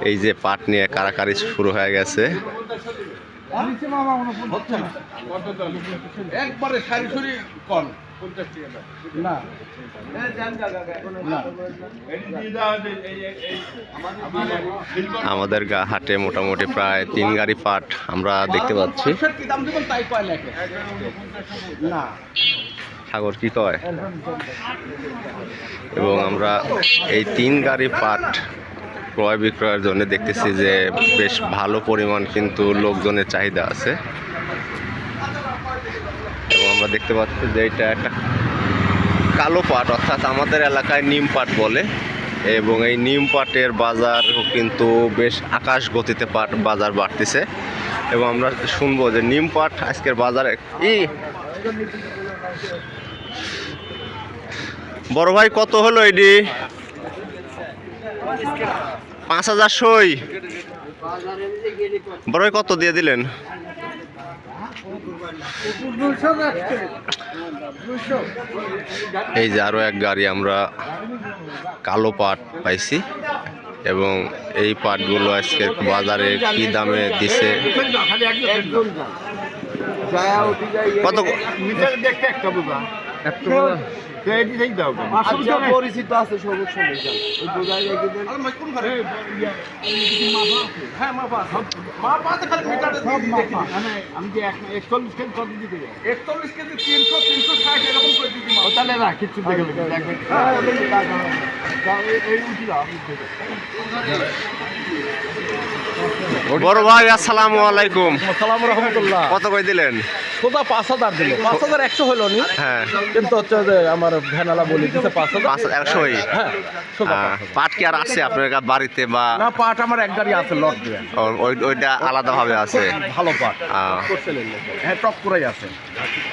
এই যে পাট নিয়ে কারাকারি শুরু হয়ে গেছে। একবারে সারি সুরি কন আমাদের গা- হাটে মোটামুটি প্রায় তিন গাড়ি পাট আমরা দেখতে পাচ্ছি। সাগর কি কয়? এবং আমরা এই তিন গাড়ি পাট ক্রয় বিক্রয়ের জন্য দেখতেছি যে বেশ ভালো পরিমাণ কিন্তু লোকজনের চাহিদা আছে। এবং আমরা দেখতে পাচ্ছি যে এটা একটা কালো পাট, অর্থাৎ আমাদের এলাকায় নিম পাট বলে। এবং এই নিম পাটের বাজার কিন্তু বেশ আকাশ গতিতে পাট বাজার বাড়তেছে। এবং আমরা শুনব যে নিম পাট আজকের বাজারে ই। বড় ভাই, কত হলো এডি? পাঁচ হাজার সই। বড় কত দিয়ে দিলেন? এই যে আরও এক গাড়ি আমরা কালো পাট পাইছি এবং এই পাটগুলো আজকে বাজারে কি দামে দিছে? কত? পরিচিত আছে ওই বোঝাই রেখে দেন। হ্যাঁ মাপা মাপা আছে খালি মিটারে আমি যে একচল্লিশ কেজি কত দিতে একচল্লিশ কেজি তিনশো তিনশো ষাট এরকম করে দিতে তাহলে না কিচ্ছু দেখে দেখবেন এই উঠি দাও বড় ভাই আসসালামু আলাইকুম। সালাম রহমতুল্লাহ কত করে দিলেন? সোজা পাঁচ হাজার দিল। পাঁচ হাজার একশো হলো নি। হ্যাঁ। কিন্তু হচ্ছে যে আমার ভ্যানালা বলি দিতে পাঁচ হাজার। পাঁচ হাজার হ্যাঁ হাজার। পাট কি আর আছে আপনার বাড়িতে বা না পাট আমার এক গাড়ি আছে লট দিয়ে। ওই- ওইটা আলাদাভাবে আছে। ভালো পাট। হ্যাঁ টপ করেই আছে।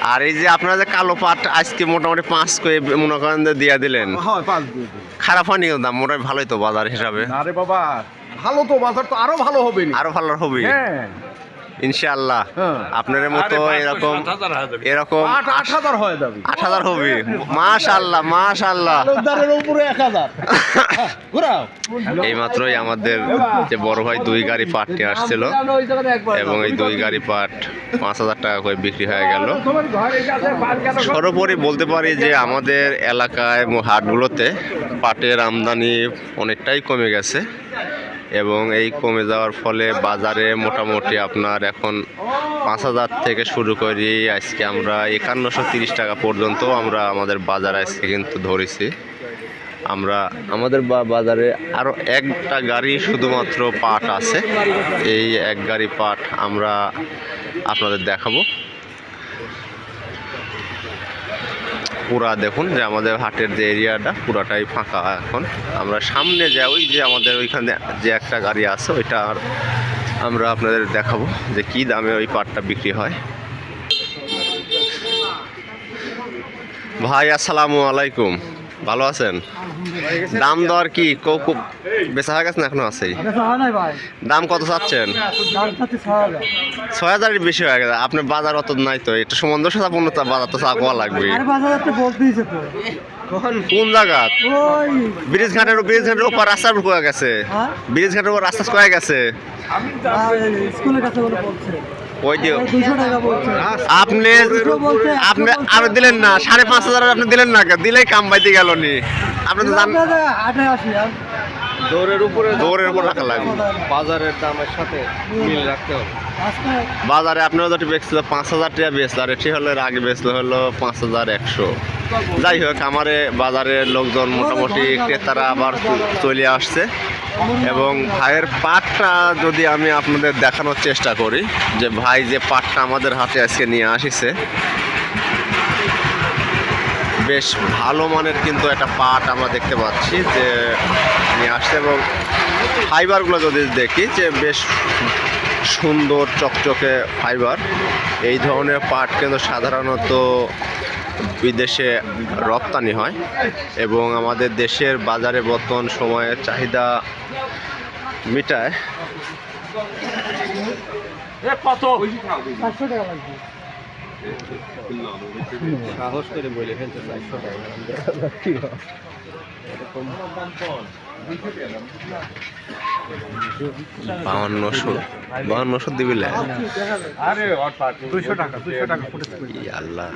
আর এই যে আপনারা যে কালো পাট আজকে মোটামুটি পাঁচ করে মনে করেন দিয়ে দিলেন। হ্যাঁ দিয়ে দিন খারাপ হয়নি দাম? মোটামুটি ভালোই তো বাজার হিসাবে। আরে বাবা ভালো তো বাজার তো আরও ভালো হবে আরও ভালো হবে হ্যাঁ। ইনশাআল্লাহ। হ্যাঁ। আপনার মতো এরকম এরকম আট হাজার হয়ে যাবে। আট হাজার হবে। মাশাল্লাহ মাশাল্লাহ তালুকদারের উপরে এক হাজার। ঘুরাও। এই মাত্রই আমাদের যে বড় ভাই দুই গাড়ি পাট নিয়ে আসছিল এবং এই দুই গাড়ি পাট পাঁচ হাজার টাকা করে বিক্রি হয়ে গেল। সর্বোপরি বলতে পারি যে আমাদের এলাকায় হাটগুলোতে পাটের আমদানি অনেকটাই কমে গেছে। এবং এই কমে যাওয়ার ফলে বাজারে মোটামুটি আপনার এখন পাঁচ হাজার থেকে শুরু করি। আজকে আমরা একান্নশো তিরিশ টাকা পর্যন্ত আমরা আমাদের বাজার আজকে কিন্তু ধরেছি। আমরা, আমাদের বাজারে আরও একটা গাড়ি শুধুমাত্র পাট আছে। এই এক গাড়ি পাট আমরা আপনাদের দেখাবো। পুরা দেখুন যে আমাদের হাটের যে এরিয়াটা পুরাটাই ফাঁকা এখন। আমরা সামনে যে ওই যে আমাদের ওইখানে যে একটা গাড়ি আছে, ওইটা আর আমরা আপনাদের দেখাবো যে কি দামে ওই পাটটা বিক্রি হয়। ভাই, আসসালামু আলাইকুম। ভালো আছেন? দাম দর কি? খুব বেচা হয়ে গেছে না এখনও আছে দাম কত চাচ্ছেন? ছয় হাজারের বেশি হয়ে গেছে। আপনার বাজার অত নাই তো একটু পণ্য বাজার তো লাগবে তো বলতেইছে তো। কোন? জায়গা? ব্রিজ ঘাটের ব্রিজ ঘাটের উপর রাস্তার উপর কয়ে গেছে। হ্যাঁ? ব্রিজ ঘাটের উপর রাস্তা কয়ে গেছে ওই যে আপনি আপনি। দিলেন না সাড়ে পাঁচ হাজার আপনি দিলেন না দিলেই কাম বাইতে গেল নি। আপনি তো জান দৌড়ের উপরে দৌড়ের উপর রাখা লাগবে। বাজারের দামের সাথে মিল রাখতে হবে। বাজারে আপনারা যেটি বেচছিল পাঁচ হাজার টাকা বেচলো আর এটি হলো আগে বেচলো হলো পাঁচ হাজার একশো। যাই হোক, আমারে বাজারের লোকজন মোটামুটি ক্রেতারা আবার চলে আসছে। এবং ভাইয়ের পাটটা যদি আমি আপনাদের দেখানোর চেষ্টা করি, যে ভাই যে পাটটা আমাদের হাতে আজকে নিয়ে আসিছে, বেশ ভালো মানের কিন্তু একটা পাট আমরা দেখতে পাচ্ছি যে নিয়ে আসছে। এবং ফাইবারগুলো যদি দেখি, যে বেশ সুন্দর চকচকে ফাইবার, এই ধরনের পাট কিন্তু সাধারণত বিদেশে রপ্তানি হয় এবং আমাদের দেশের বাজারে বর্তমান সময়ে চাহিদা মিটায়। চারশো টাকা লাগবে সাহস করে বলে ফেলতে চারশো টাকা বাহান্নশো বাহান্নশো দিবিলে আরে দুইশো টাকা দুইশো টাকা ফুটে ই আল্লাহ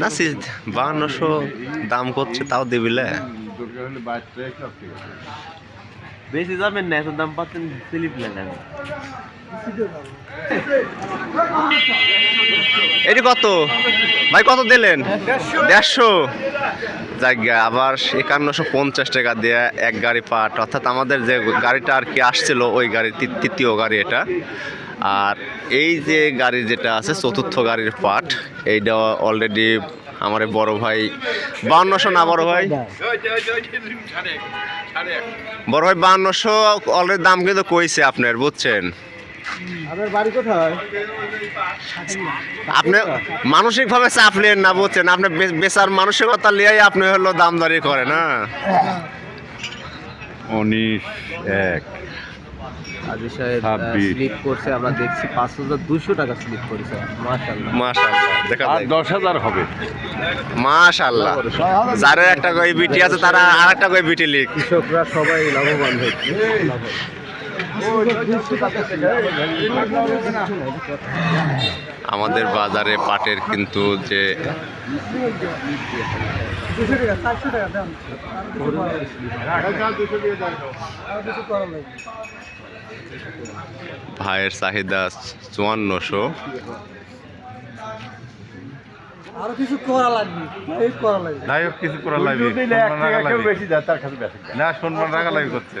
না সে বাহান্নশো দাম করছে তাও দিবিলে বেশি যাবেন না এত দাম পাচ্ছেন স্লিপ এটি কত? ভাই কত দিলেন? দেড়শো। জায়গা আবার একান্নশো পঞ্চাশ টাকা দিয়ে এক গাড়ি পাট। অর্থাৎ আমাদের যে গাড়িটা আর কি আসছিল, ওই গাড়ি তৃতীয় গাড়ি এটা। আর এই যে গাড়ি যেটা আছে, চতুর্থ গাড়ির পাট, এইটা অলরেডি আমার বড় ভাই বাউন্নশো না বড় ভাই? বড় ভাই বাউন্নশো অলরেডি দাম কিন্তু কইছে আপনার, বুঝছেন? আপনার বাড়ি কোথায়? আপনি মানসিক ভাবে চাপলেন না বুঝছেন? আপনি বেচার মানসিকতা লিয়াই আপনি হলো দামদারি করেন না উনিশ এক আজি সাহেব স্লিপ করছে আমরা দেখছি পাঁচ হাজার দুশো টাকা স্লিপ করেছে। মাশাল্লাহ মাশাআল্লাহ দেখা যায় দশ হাজার হবে। যারা একটা কই বিটি আছে তারা আর একটা কই বিটি লিখ। কৃষকরা সবাই লাভবান হয়েছে। আমাদের বাজারে পাটের কিন্তু যে দুশো টাকা চারশো টাকা দাম আর কিছু করা লাগবে ভাইয়ের চাহিদা চুয়ান্নশো আরও কিছু করা লাগবে। করা কিছু করা লাগবে। না সম্মান রাখা লাগবে করছে।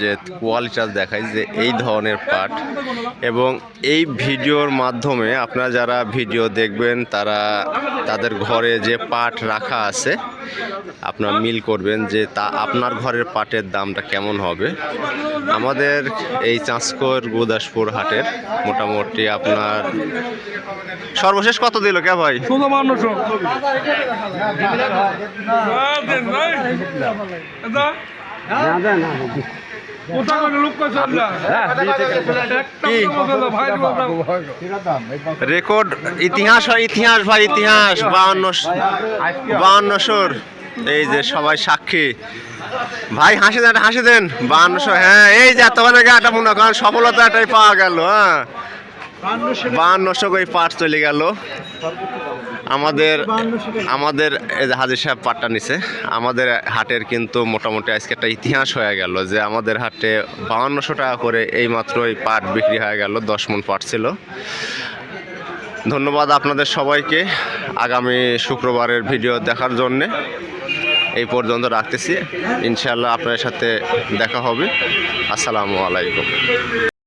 যে কোয়ালিটা দেখাই যে এই ধরনের পাট। এবং এই ভিডিওর মাধ্যমে আপনারা যারা ভিডিও দেখবেন তারা তাদের ঘরে যে পাট রাখা আছে আপনারা মিল করবেন যে তা আপনার ঘরের পাটের দামটা কেমন হবে। আমাদের এই চাঁচকর গুদাসপুর হাটের মোটামুটি আপনার সর্বশেষ কত দিল কে ভাই? ষোলো রেকর্ড ইতিহাস হয়, ইতিহাস ভাই, ইতিহাস। বাউন্ন বাউন্নশোর এই যে সবাই সাক্ষী। ভাই, হাসি দেন হাসি দেন। বাউন্নশো হ্যাঁ এই যে এতক্ষণ আগে একটা মনে কারণ সফলতা এটাই পাওয়া গেল হ্যাঁ। বাউন্নশো ওই পাঠ চলে গেল। আমাদের আমাদের এই যে হাজির সাহেব পাটটা নিছে আমাদের হাটের কিন্তু মোটামুটি আজকে একটা ইতিহাস হয়ে গেল যে আমাদের হাটে বাউন্নশো টাকা করে এই মাত্র এই পাট বিক্রি হয়ে গেল দশ মন পাট ছিল। ধন্যবাদ আপনাদের সবাইকে আগামী শুক্রবারের ভিডিও দেখার জন্যে। এই পর্যন্ত রাখতেছি। ইনশাআল্লাহ আপনাদের সাথে দেখা হবে। আসসালামু আলাইকুম।